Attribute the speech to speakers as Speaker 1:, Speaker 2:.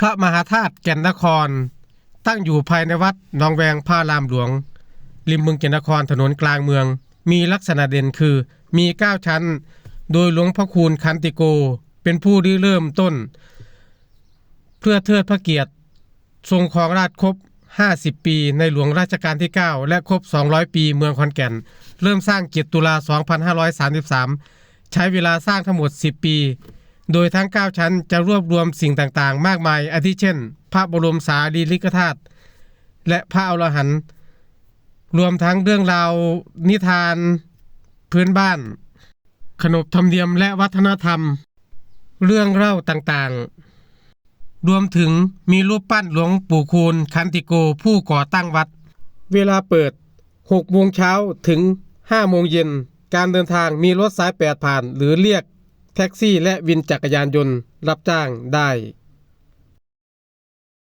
Speaker 1: พระมหาธาตุแก่นนคร ตั้งอยู่ภายในวัดหนองแวงพระรามหลวง ริมเมืองแก่นนครถนนกลางเมือง มีลักษณะเด่นคือมีเก้าชั้น โดยหลวงพ่อคูณคันติโก เป็นผู้ริเริ่มต้น เพื่อเทิดพระเกียรติทรงครองราชย์ครบ 50 ปีในหลวงราชการที่ 9 และครบ 200 ปีเมืองขอนแก่น เริ่มสร้างเกียรติตุลา 2533 ใช้เวลาสร้างทั้งหมด 10 ปี โดยทั้ง 9 ชั้นจะรวบรวมสิ่งต่างๆ มากมาย อาทิเช่น พระบรมสารีริกธาตุและพระอรหันต์รวมทั้งเรื่องราวนิทาน พื้นบ้าน ขนบธรรมเนียมและวัฒนธรรม เรื่องเล่าต่างๆ รวมถึงมีรูปปั้นหลวงปู่คูณคันติโกผู้ก่อตั้งวัด เวลาเปิด6โมงเช้าถึง5โมงเย็น การเดินทางมีรถสาย 8 ผ่านหรือเรียก แท็กซี่และวินจักรยานยนต์รับจ้างได้